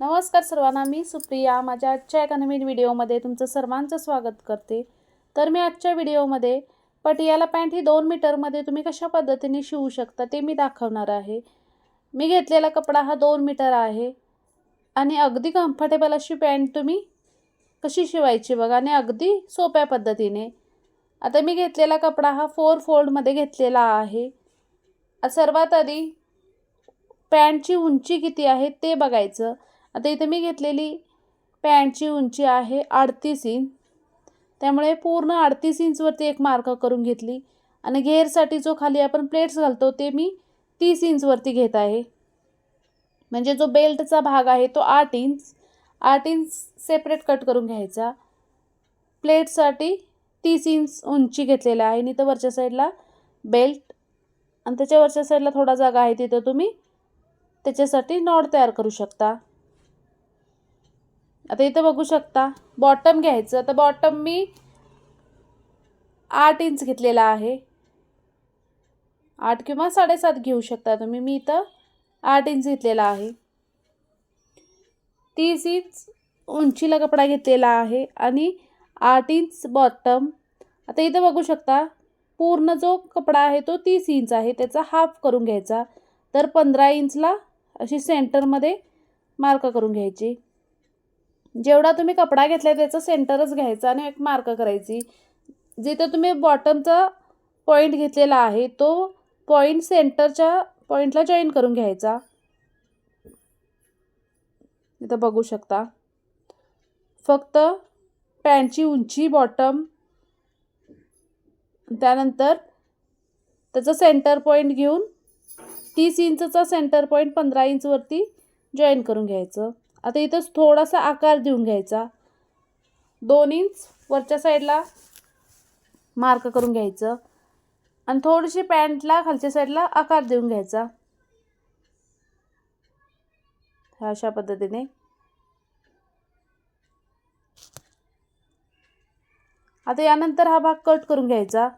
नमस्कार सर्वांना मी सुप्रिया. माझ्या आजच्या एका नवीन व्हिडिओमध्ये तुमचं सर्वांचं स्वागत करते. तर मी आजच्या व्हिडिओमध्ये पटियाला पॅन्ट ही दोन मीटरमध्ये तुम्ही कशा पद्धतीने शिवू शकता ते मी दाखवणार आहे. मी घेतलेला कपडा हा दोन मीटर आहे आणि अगदी कम्फर्टेबल अशी पॅन्ट तुम्ही कशी शिवायची बघा आणि अगदी सोप्या पद्धतीने. आता मी घेतलेला कपडा हा फोर फोल्डमध्ये घेतलेला आहे. सर्वात आधी पॅन्टची उंची किती आहे ते बघायचं. आता इथे मी घेतलेली पॅन्टची उंची आहे अडतीस इंच. त्यामुळे पूर्ण अडतीस इंचवरती एक मार्क करून घेतली. आणि घेरसाठी जो खाली आपण प्लेट्स घालतो ते मी तीस इंचवरती घेत आहे. म्हणजे जो बेल्टचा भाग आहे तो आठ इंच. आठ इंच सेपरेट कट करून घ्यायचा. प्लेटसाठी तीस इंच उंची घेतलेला आहे. आणि इथं वरच्या साईडला बेल्ट आणि त्याच्या वरच्या साईडला थोडा जागा आहे तिथं तुम्ही त्याच्यासाठी नॉट तयार करू शकता. आता इथं बघू शकता बॉटम घ्यायचं. तर बॉटम मी आठ इंच घेतलेला आहे. आठ किंवा साडेसात घेऊ शकता तुम्ही. मी इथं आठ इंच घेतलेला आहे. तीस इंच उंचीला कपडा घेतलेला आहे आणि आठ इंच बॉटम आता इथं बघू शकता पूर्ण जो कपडा आहे तो तीस इंच आहे. त्याचा हाफ करून घ्यायचा. तर पंधरा इंचला अशी सेंटरमध्ये मार्क करून घ्यायची. जेवढा तुम्ही कपडा घेतला त्याचं सेंटरच घ्यायचा आणि एक मार्क करायची. जिथं तुम्ही बॉटमचा पॉईंट घेतलेला आहे तो पॉईंट सेंटरच्या पॉईंटला जॉईन करून घ्यायचा. इथं बघू शकता. फक्त पॅन्टची उंची बॉटम त्यानंतर त्याचं सेंटर पॉईंट घेऊन तीस इंचचा सेंटर पॉईंट पंधरा इंचवरती जॉईन करून घ्यायचं. आता इथं थोडासा आकार देऊन घ्यायचा. दोन इंच वरच्या साईडला मार्क करून घ्यायचं. आणि थोडीशी पॅन्टला खालच्या साईडला आकार देऊन घ्यायचा. अशा पद्धतीने. आता यानंतर हा भाग कट करून घ्यायचा.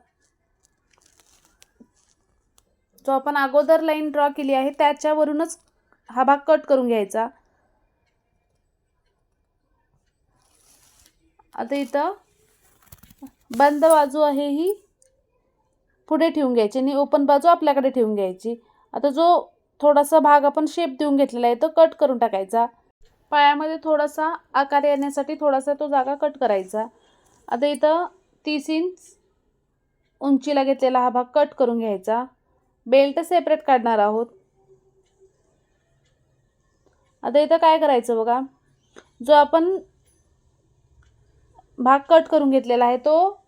जो आपण अगोदर लाईन ड्रॉ केली आहे त्याच्यावरूनच हा भाग कट करून घ्यायचा. आता इथं बंद बाजू आहे ही. पुढे ठेवून घ्यायची आणि ओपन बाजू आपल्याकडे ठेवून घ्यायची. आता जो थोडासा भाग आपण शेप देऊन घेतलेला आहे तो कट करून टाकायचा. पायामध्ये थोडासा आकार येण्यासाठी थोडासा तो जागा कट करायचा. आता इथं तीस इंच उंचीला घेतलेला हा भाग कट करून घ्यायचा. बेल्ट सेपरेट काढणार आहोत. आता इथं काय करायचं बघा? जो आपण भाग कट करून घेतलेला आहे. तो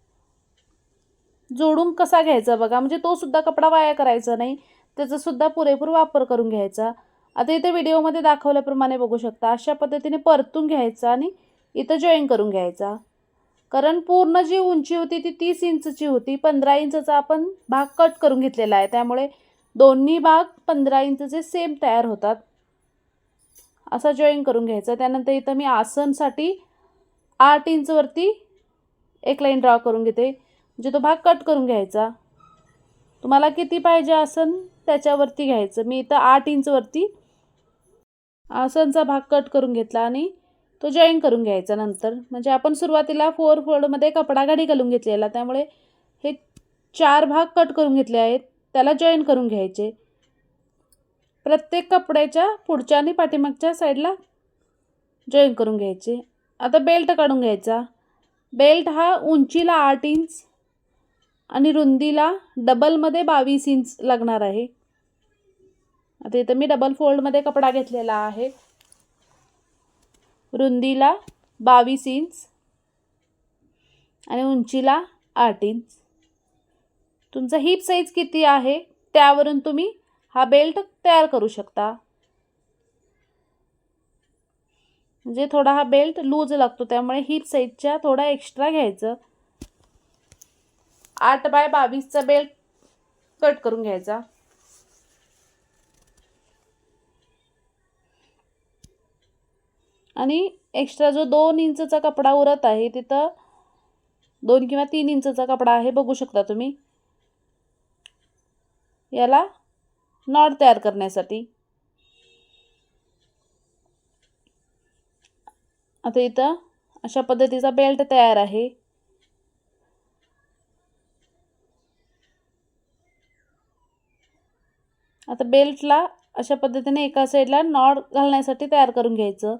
जोडून कसा घ्यायचा बघा. म्हणजे तो सुद्धा कपडा वाया करायचा नाही. त्याचा सुद्धा पुरेपूर वापर करून घ्यायचा. आता इथे व्हिडिओमध्ये दाखवल्याप्रमाणे बघू शकता. अशा पद्धतीने परतून घ्यायचा आणि इथं जॉईन करून घ्यायचा. कारण पूर्ण जी उंची होती ती तीस इंचची होती. पंधरा इंचचा आपण भाग कट करून घेतलेला आहे. त्यामुळे दोन्ही भाग पंधरा इंचचे सेम तयार होतात. असा जॉईन करून घ्यायचा. त्यानंतर इथं मी आसनसाठी आठ इंचवरती एक लाईन ड्रॉ करून घेते म्हणजे तो भाग कट करून घ्यायचा. तुम्हाला किती पाहिजे आसन त्याच्यावरती घ्यायचं. मी इथं आठ इंचवरती आसनचा भाग कट करून घेतला आणि तो जॉईन करून घ्यायचा नंतर. म्हणजे आपण सुरुवातीला फोर फोल्डमध्ये कपडा गाडी घालून घेतलेला त्यामुळे हे चार भाग कट करून घेतले आहेत त्याला जॉईन करून घ्यायचे. प्रत्येक कपड्याच्या पुढच्या आणि पाठीमागच्या साईडला जॉईन करून घ्यायचे. आता बेल्ट काढून घ्यायचा. बेल्ट हा उंचीला आठ इंच आणि रुंदीला डबलमध्ये बावीस इंच लागणार आहे. आता इथं मी डबल फोल्डमध्ये कपडा घेतलेला आहे. रुंदीला बावीस इंच आणि उंचीला आठ इंच. तुमचा हिप साईज किती आहे? त्यावरून तुम्ही हा बेल्ट तयार करू शकता. म्हणजे थोडा हा बेल्ट लूज लागतो त्यामुळे हिप साईजच्या थोडा एक्स्ट्रा घ्यायचं. आठ बाय बावीसचा बेल्ट कट करून घ्यायचा. आणि एक्स्ट्रा जो दोन इंचचा कपडा उरत आहे तिथं दोन किंवा तीन इंचचा कपडा आहे बघू शकता तुम्ही. याला नॉट तयार करण्यासाठी. आता इथं अशा पद्धतीचा बेल्ट तयार आहे. आता बेल्टला अशा पद्धतीने एका साईडला नॉड घालण्यासाठी तयार करून घ्यायचं.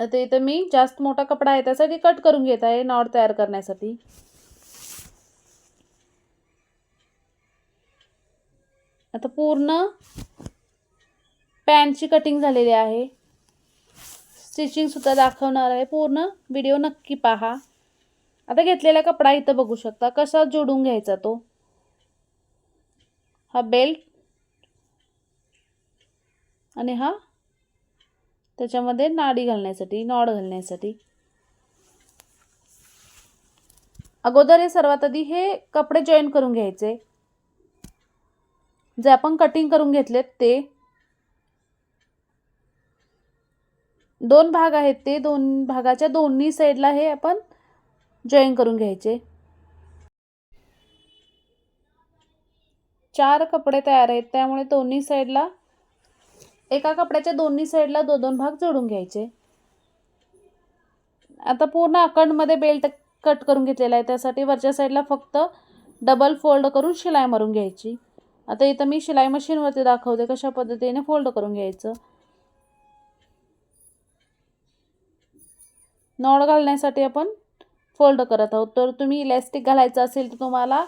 आता इथं मी जास्त मोठा कपडा आहे त्यासाठी कट करून घेत आहे नॉड तयार करण्यासाठी. आता पूर्ण पॅन्टची कटिंग झालेली आहे. स्टिचिंगसुद्धा दाखवणार आहे. पूर्ण व्हिडिओ नक्की पहा. आता घेतलेला कपडा इथं बघू शकता. कसा जोडून घ्यायचा तो? हा बेल्ट आणि हा त्याच्यामध्ये नाडी घालण्यासाठी नॉड घालण्यासाठी. अगोदर हे सर्वात आधी हे कपडे जॉईन करून घ्यायचे. जे आपण कटिंग करून घेतलेत ते दोन भाग आहेत. ते दोन भागाच्या दोन्ही साईडला हे आपण जॉईन करून घ्यायचे. चार कपडे तयार आहेत. त्यामुळे दोन्ही साईडला एका कपड्याच्या दोन्ही साईडला दोन दोन भाग जोडून घ्यायचे. आता पूर्ण अखंडमध्ये बेल्ट कट करून घेतलेला आहे. त्यासाठी वरच्या साईडला फक्त डबल फोल्ड करून शिलाई मारून घ्यायची. आता इथं मी शिलाई मशीनवरती दाखवते कशा पद्धतीने फोल्ड करून घ्यायचं. नॉड घालण्यासाठी आपण फोल्ड करत आहोत. तर तुम्ही इलॅस्टिक घालायचं असेल तर तुम्हाला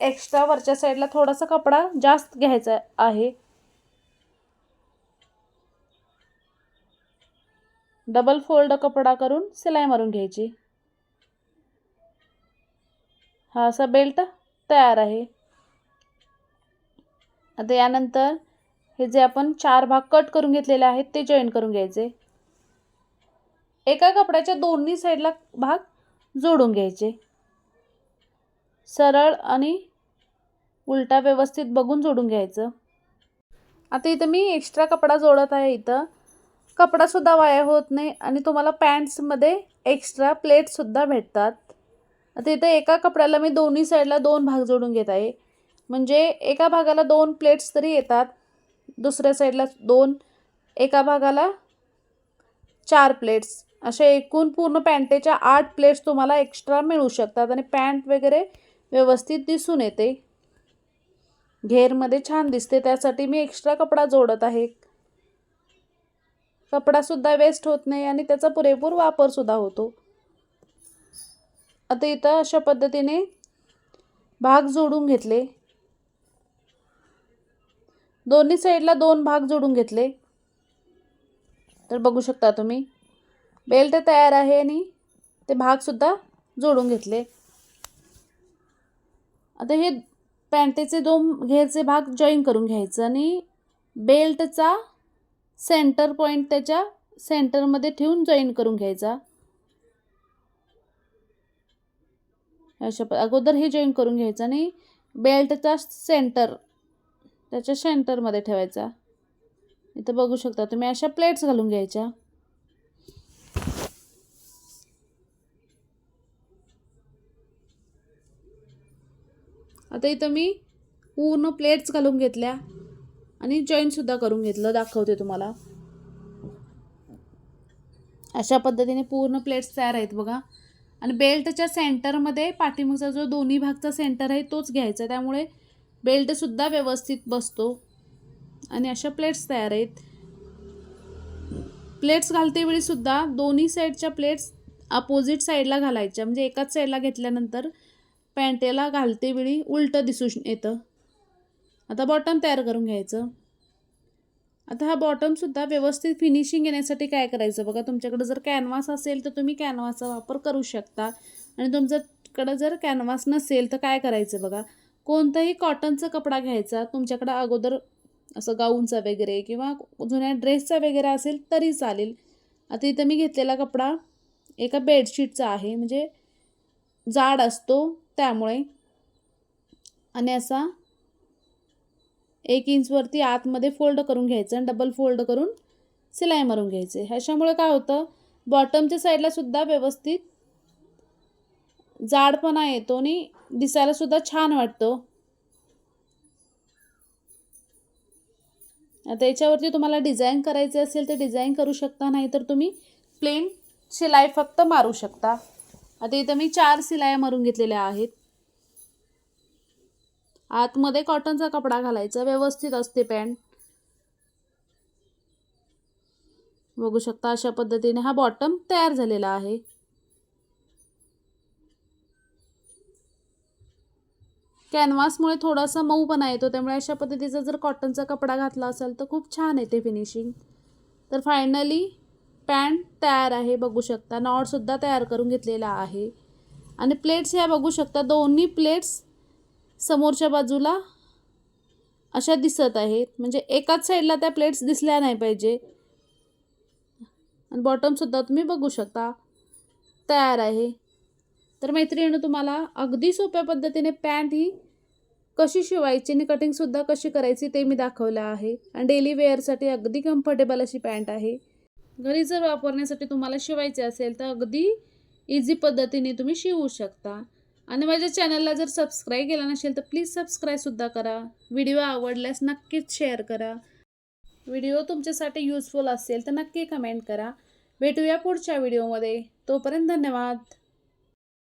एक्स्ट्रा वरच्या साईडला थोडासा कपडा जास्त घ्यायचा आहे. डबल फोल्ड कपडा करून सिलाई मारून घ्यायची. हा असा बेल्ट तयार आहे. आता यानंतर हे जे आपण चार भाग कट करून घेतलेले आहेत ते जॉईन करून घ्यायचे. एका कपड्याच्या दोन्ही साईडला भाग जोडून घ्यायचे. सरळ आणि उलटा व्यवस्थित बघून जोडून घ्यायचं. आता इथं मी एक्स्ट्रा कपडा जोडत आहे इथं. कपडासुद्धा वाया होत नाही आणि तुम्हाला पॅन्ट्समध्ये एक्स्ट्रा प्लेटसुद्धा भेटतात. आता इथं एका कपड्याला मी दोन्ही साईडला दोन भाग जोडून घेत आहे. म्हणजे एका भागाला दोन प्लेट्स तरी येतात. दुसऱ्या साईडला दोन एका भागाला चार प्लेट्स असे एकूण पूर्ण पॅन्टेच्या आठ प्लेट्स तुम्हाला एक्स्ट्रा मिळू शकतात आणि पॅन्ट वगैरे व्यवस्थित दिसून येते. घेरमध्ये छान दिसते त्यासाठी मी एक्स्ट्रा कपडा जोडत आहे. कपडासुद्धा वेस्ट होत नाही आणि त्याचा पुरेपूर वापरसुद्धा होतो. आता इथं अशा पद्धतीने भाग जोडून घेतले. दोन्ही साईडला दोन भाग जोडून घेतले. तर बघू शकता तुम्ही. बेल्ट तयार आहे आणि ते भागसुद्धा जोडून घेतले. आता हे पॅन्टेचे दोन घेरचे भाग जॉईन करून घ्यायचं आणि बेल्टचा सेंटर पॉईंट त्याच्या सेंटरमध्ये ठेवून जॉईन करून घ्यायचा. अशा अगोदर हे जॉईन करून घ्यायचं आणि बेल्टचा सेंटर त्याच्या सेंटरमध्ये ठेवायचा. इथं बघू शकता तुम्ही अशा प्लेट्स घालून घ्यायच्या. आता इथं मी पूर्ण प्लेट्स घालून घेतल्या आणि जॉईनसुद्धा करून घेतलं दाखवते तुम्हाला. अशा पद्धतीने पूर्ण प्लेट्स तयार आहेत बघा. आणि बेल्टच्या सेंटरमध्ये पाठीमागचा जो दोन्ही भागचा सेंटर आहे तोच घ्यायचा त्यामुळे बेल्टसुद्धा व्यवस्थित बसतो. आणि अशा प्लेट्स तयार आहेत. प्लेट्स घालते वेळीसुद्धा दोन्ही साईडच्या प्लेट्स अपोजिट साईडला घालायच्या. म्हणजे एकाच साईडला घेतल्यानंतर पॅन्टेला घालते वेळी उलटं दिसू येतं. आता बॉटम तयार करून घ्यायचं. आता हा बॉटमसुद्धा व्यवस्थित फिनिशिंग येण्यासाठी काय करायचं? बघा तुमच्याकडं जर कॅनव्हास असेल तर तुम्ही कॅनव्हासचा वापर करू शकता. आणि तुमच्याकडं जर कॅनव्हास नसेल तर काय करायचं बघा? कोणताही कॉटनचा कपडा घ्यायचा तुमच्याकडं अगोदर असं गाऊनचा वगैरे किंवा जुन्या ड्रेसचा वगैरे असेल तरी चालेल. आता इथं मी घेतलेला कपडा एका बेडशीटचा आहे म्हणजे जाड असतो त्यामुळे. आणि असा एक इंचवरती आतमध्ये फोल्ड करून घ्यायचं आणि डबल फोल्ड करून सिलाई मारून घ्यायचे. ह्याच्यामुळे काय होतं बॉटमच्या साईडला सुद्धा व्यवस्थित जाडपणा येतो आणि दिसायलासुद्धा छान वाटतो. आता याच्यावरती तुम्हाला डिझाईन करायचे असेल तर डिझाईन करू शकता नाही तर तुम्ही प्लेन शिलाई फक्त मारू शकता. आता इथं मी चार शिलाया मारून घेतलेल्या आहेत. आतमध्ये कॉटनचा कपडा घालायचा व्यवस्थित असते पॅन्ट. बघू शकता अशा पद्धतीने हा बॉटम तयार झालेला आहे. कॅनव्हासमुळे थोडासा मऊपणा येतो. त्यामुळे अशा पद्धतीचा जर कॉटनचा कपडा घातला असेल तर खूप छान येते फिनिशिंग तर फायनली पॅन्ट तयार आहे बघू शकता. नॉटसुद्धा तयार करून घेतलेला आहे. आणि प्लेट्स ह्या बघू शकता. दोन्ही प्लेट्स समोरच्या बाजूला अशा दिसत आहेत. म्हणजे एकाच साईडला त्या प्लेट्स दिसल्या नाही पाहिजे. आणि बॉटमसुद्धा तुम्ही बघू शकता. तयार आहे. तर मैत्रिणी तुम्हाला अगदी सोप्या पद्धतीने पॅन्ट ही कशी शिवायची आणि कटिंगसुद्धा कशी करायची ते मी दाखवलं आहे. आणि डेली वेअरसाठी अगदी कम्फर्टेबल अशी पॅन्ट आहे. घरी जर वापरण्यासाठी तुम्हाला शिवायचे असेल तर अगदी इझी पद्धतीने तुम्ही शिवू शकता. आणि माझ्या चॅनलला जर सबस्क्राईब केला नसेल तर प्लीज सबस्क्राईबसुद्धा करा. व्हिडिओ आवडल्यास नक्कीच शेअर करा. व्हिडिओ तुमच्यासाठी युजफुल असेल तर नक्की कमेंट करा. भेटूया पुढच्या व्हिडिओमध्ये तोपर्यंत धन्यवाद.